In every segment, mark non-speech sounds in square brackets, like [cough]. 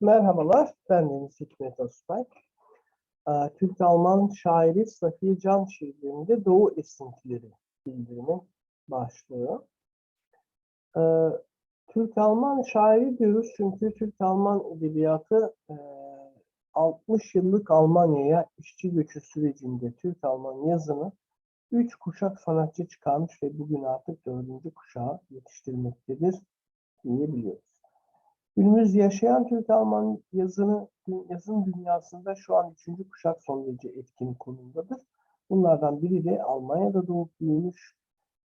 Merhabalar, ben Deniz Hikmet Özbay. Ee, Türk-Alman şairi Safiye Can şiirlerinde Doğu esintileri bildirimin başlığı. Ee, Türk-Alman şairi diyoruz çünkü Türk-Alman edebiyatı e, 60 yıllık Almanya'ya işçi göçü sürecinde Türk-Alman yazını 3 kuşak sanatçı çıkarmış ve bugün artık 4. kuşağı yetiştirmektedir diyebiliyoruz. Günümüz yaşayan Türk-Alman yazını, yazın dünyasında şu an üçüncü kuşak son derece etkin konumdadır. Bunlardan biri de Almanya'da doğup büyümüş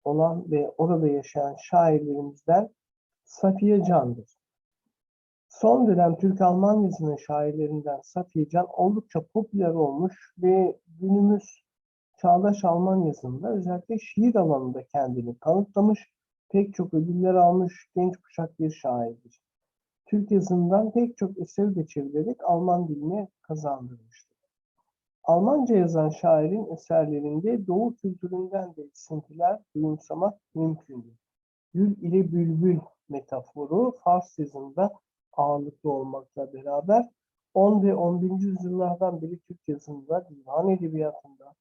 olan ve orada yaşayan şairlerimizden Safiye Can'dır. Son dönem Türk-Alman yazının şairlerinden Safiye Can oldukça popüler olmuş ve günümüz çağdaş Alman yazında özellikle şiir alanında kendini kanıtlamış, pek çok ödüller almış genç kuşak bir şairdir. Türk yazından pek çok eser de çevirerek Alman diline kazandırmıştır. Almanca yazan şairin eserlerinde Doğu kültüründen de esintiler duyumsamak mümkündür. Gül ile bülbül metaforu Fars yazında ağırlıklı olmakla beraber 10 ve 11. yüzyıllardan beri Türk yazında, divan edebiyatında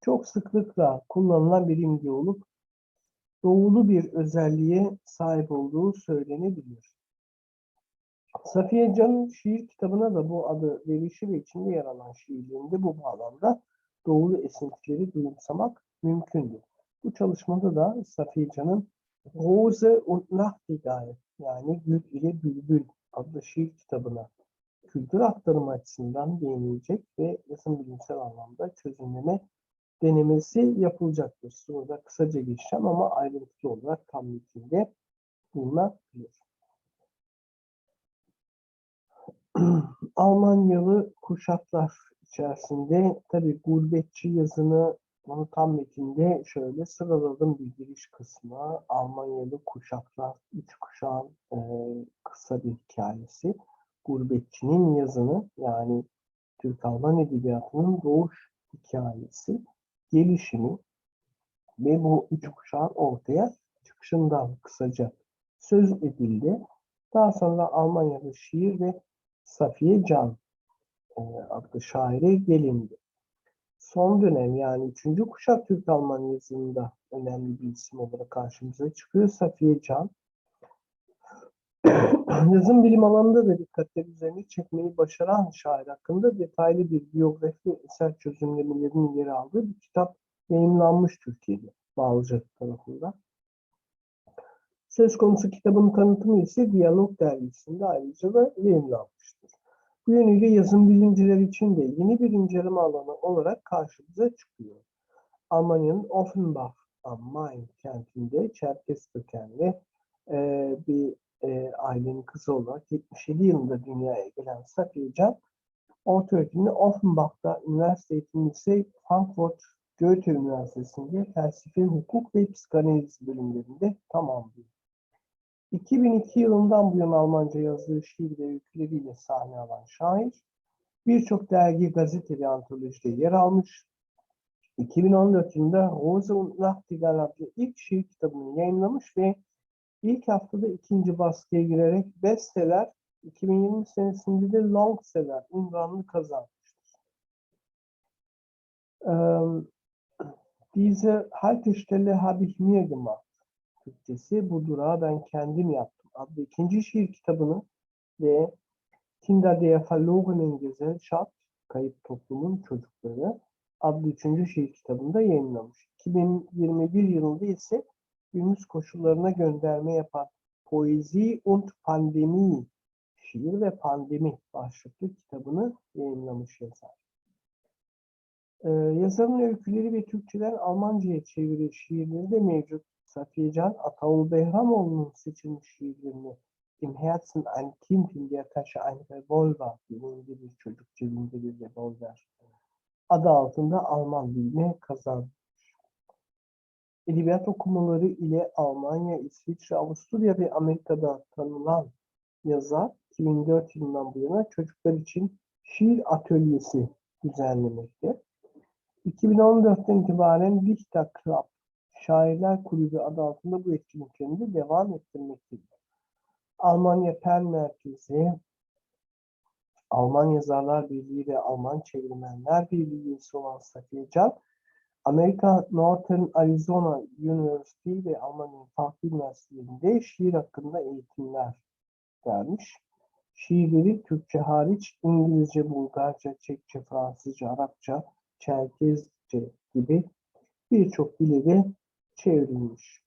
çok sıklıkla kullanılan bir imge olup doğulu bir özelliğe sahip olduğu söylenebilir. Safiye Can'ın şiir kitabına da bu adı verilişi ve içinde yer alan şiirlerinde bu bağlamda doğulu esintileri duyumsamak mümkündür. Bu çalışmada da Safiye Can'ın Rose und Nachtigall yani Gül ile Bülbül adlı şiir kitabına kültür aktarımı açısından değinilecek ve yazım bilimsel anlamda çözümleme denemesi yapılacaktır. Sonra kısaca geçeceğim ama ayrıntılı olarak tam metinde bulunabilir. [clears throat] Almanyalı kuşaklar içerisinde tabi gurbetçi yazını onu tam metinde şöyle sıraladım bir giriş kısmı. Almanyalı kuşaklar, üç kuşağın e, kısa bir hikayesi. Gurbetçinin yazını yani Türk-Alman edebiyatının doğuş hikayesi, gelişimi ve bu üç kuşağın ortaya çıkışından kısaca söz edildi. Daha sonra Almanya'da şiir ve Safiye Can e, adlı şaire gelindi. Son dönem yani üçüncü kuşak Türk-Alman yazımında önemli bir isim olarak karşımıza çıkıyor Safiye Can. [clears throat] Yazım bilim alanında da dikkatleri üzerine çekmeyi başaran şair hakkında detaylı bir biyografi eser çözümlemelerinin yer aldığı bir kitap yayınlanmış Türkiye'de Bağlıcılık tarafından. Söz konusu kitabın tanıtımı ise Diyalog dergisinde ayrıca da yayınlanmıştır. Bu yönüyle yazım bilimciler için de yeni bir inceleme alanı olarak karşımıza çıkıyor. Almanya'nın Offenbach am Main kentinde Çerkes kökenli e, bir e, ailenin kızı olarak 77 yılında dünyaya gelen Safiye Can, orta öğretimini Offenbach'ta, üniversite eğitimini Frankfurt Goethe Üniversitesi'nde felsefe, hukuk ve psikanaliz bölümlerinde tamamlıyor. 2002 yılından bu yana Almanca yazdığı şiir ve öyküleriyle sahne alan şair, birçok dergi, gazete ve antolojide yer almış. 2014 yılında Rose und Nachtigall adlı ilk şiir kitabını yayınlamış ve ilk haftada ikinci baskıya girerek bestseller, 2020 senesinde de longseller unvanını kazanmıştır. Ähm, diese Haltestelle habe ich mir gemacht. Türkçesi bu durağı ben kendim yaptım adlı ikinci şiir kitabını ve Kinder der verlorenen Gesellschaft Kayıp Toplumun Çocukları adlı üçüncü şiir kitabını da yayınlamış. 2021 yılında ise günümüz koşullarına gönderme yapan Poezi und Pandemie Şiir ve Pandemi başlıklı kitabını yayınlamış yazar. Ee, yazarın öyküleri ve Türkçeden Almanca'ya çeviri şiirleri de mevcut. Safiye Can, Ataul Behramoğlu'nun seçilmiş şiirlerini Im Herzen ein Kind in der Tasche ein Revolver, dilinde bir çocuk cebinde bir revolver adı altında Alman diline kazanmış. Edebiyat okumaları ile Almanya, İsviçre, Avusturya ve Amerika'da tanınan yazar 2004 yılından bu yana çocuklar için şiir atölyesi düzenlemekte. 2014'ten itibaren Dichter Club Şairler Kulübü adı altında bu etkinliklerini de devam ettirmektedir. Almanya Pen Merkezi, Alman Yazarlar Birliği ve Alman Çevirmenler Birliği üyesi olan Safiye Amerika Northern Arizona University ve Almanya'nın farklı üniversitelerinde şiir hakkında eğitimler vermiş. Şiirleri Türkçe hariç İngilizce, Bulgarca, Çekçe, Fransızca, Arapça, Çerkezce gibi birçok dile de çevrilmiş.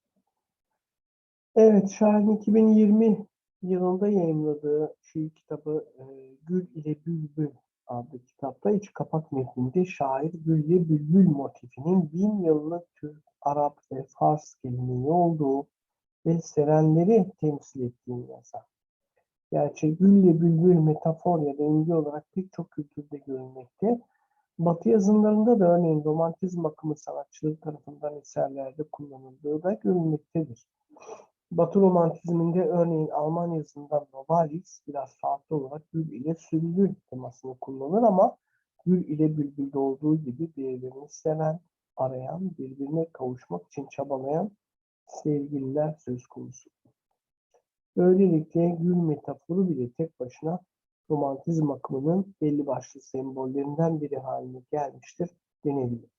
Evet, şairin 2020 yılında yayınladığı şiir kitabı e, Gül ile Bülbül adlı kitapta iç kapak metninde şair Gül ile Bülbül motifinin bin yıllık Türk, Arap ve Fars geleneği olduğu ve serenleri temsil ettiğini yazar. Gerçi Gül ile Bülbül metafor ya da imge olarak pek çok kültürde görülmekte. Batı yazınlarında da örneğin romantizm akımı sanatçıları tarafından eserlerde kullanıldığı da görülmektedir. Batı romantizminde örneğin Alman yazısından Novalis biraz farklı olarak gül ile sümbül temasını kullanır ama gül ile bülbülde olduğu gibi birbirini seven, arayan, birbirine kavuşmak için çabalayan sevgililer söz konusu. Böylelikle gül metaforu bile tek başına romantizm akımının belli başlı sembollerinden biri haline gelmiştir denebilir.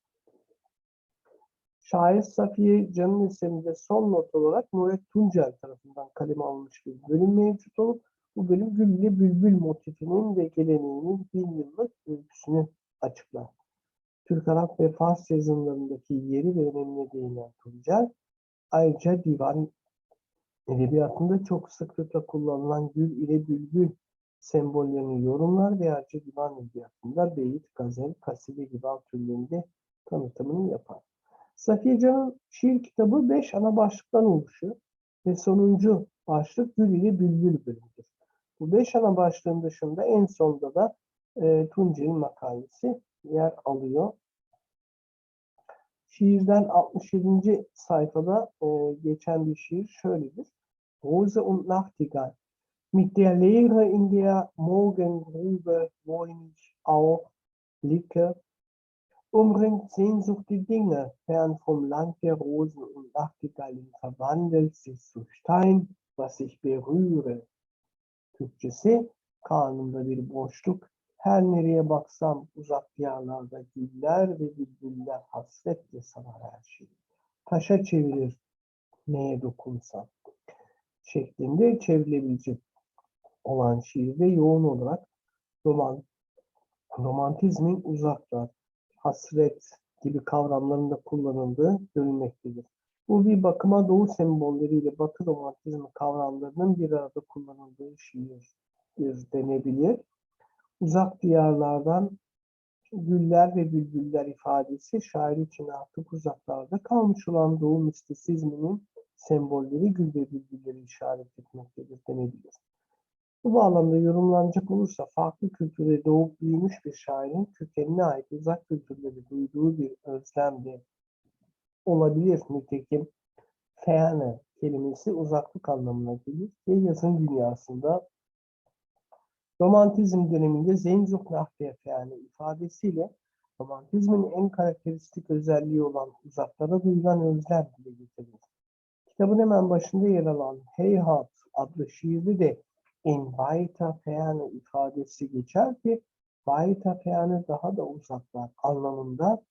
Şair Safiye Can'ın eserinde son not olarak Nuret Tuncel tarafından kaleme alınmış bir bölüm mevcut olup bu bölüm Gül ile Bülbül motifinin ve geleneğinin bin yıllık öyküsünü açıklar. Türk, Arap ve Fars yazınlarındaki yeri ve önemine değinen Tuncel, ayrıca divan edebiyatında çok sıklıkla kullanılan Gül ile Bülbül sembollerini yorumlar ve ayrıca divan edebiyatında beyit, gazel, kaside gibi alt türlerinde tanıtımını yapar. Safiye Can'ın şiir kitabı beş ana başlıktan oluşuyor ve sonuncu başlık Gül ile Bülbül bölümüdür. Bu beş ana başlığın dışında en sonda da e, Tuncel'in makalesi yer alıyor. Şiirden 67. sayfada e, geçen bir şiir şöyledir. Rose und Nachtigall. Mit der Leere in der Morgengrube, wo ich auch blicke, umringt Sehnsucht die Dinge, fern vom Land der Rosen und Nachtigallen verwandelt sich zu Stein, was ich berühre. Türkçesi, karnımda bir boşluk, her nereye baksam uzak diyarlarda güller ve bülbüller hasretle sarar her şeyi. Taşa çevirir neye dokunsam şeklinde çevrilebilecek olan şiirde yoğun olarak roman, romantizmin uzaklar, hasret gibi kavramların da kullanıldığı görülmektedir. Bu bir bakıma doğu sembolleriyle batı romantizmi kavramlarının bir arada kullanıldığı şiir denebilir. Uzak diyarlardan güller ve bülbüller ifadesi şair için artık uzaklarda kalmış olan doğu mistisizminin sembolleri gül ve bülbülleri işaret etmektedir denebilir. Bu bağlamda yorumlanacak olursa farklı kültürde doğup büyümüş bir şairin kökenine ait uzak kültürleri duyduğu bir özlem de olabilir. Nitekim ferne kelimesi uzaklık anlamına gelir ve yazın dünyasında romantizm döneminde nach der Ferne ifadesiyle romantizmin en karakteristik özelliği olan uzaklara duyulan özlem dile getirilir. Kitabın hemen başında yer alan Heyhat adlı şiirde de in weiter Ferne ifadesi geçer ki weiter Ferne daha da uzaklar anlamında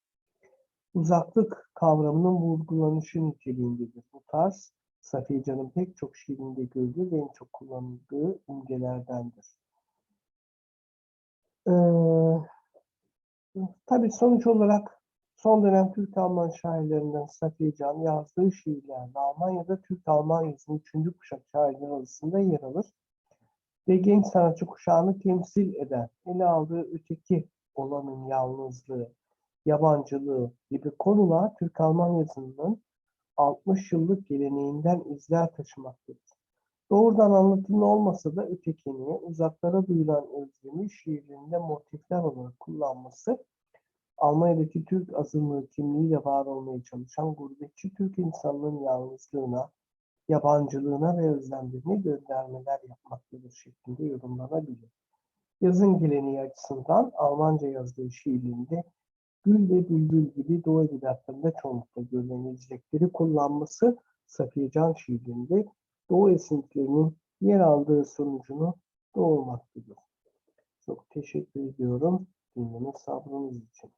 uzaklık kavramının vurgulanışı niteliğindedir. Bu tarz Safiye Can'ın pek çok şiirinde gördüğü ve en çok kullanıldığı imgelerdendir. Ee, tabii sonuç olarak son dönem Türk-Alman şairlerinden Safiye Can yazdığı şiirlerde Almanya'da Türk-Alman yazının üçüncü kuşak şairler arasında yer alır ve genç sanatçı kuşağını temsil eder. Ele aldığı öteki olanın yalnızlığı, yabancılığı gibi konular Türk-Alman yazının 60 yıllık geleneğinden izler taşımaktadır. Doğrudan anlatımlı olmasa da ötekini, uzaklara duyulan özlemi şiirlerinde motifler olarak kullanması, Almanya'daki Türk azınlığı kimliğiyle var olmaya çalışan gurbetçi Türk insanlığının yalnızlığına, yabancılığına ve özlemlerine göndermeler yapmaktadır şeklinde yorumlanabilir. Yazın geleneği açısından Almanca yazdığı şiirlerinde Gül ve Bülbül gibi Doğu edebiyatlarında çoğunlukla görülen izlekleri kullanması Safiye Can şiirlerinde Doğu esintilerinin yer aldığı sonucunu doğurmaktadır. Çok teşekkür ediyorum dinleme sabrınız için.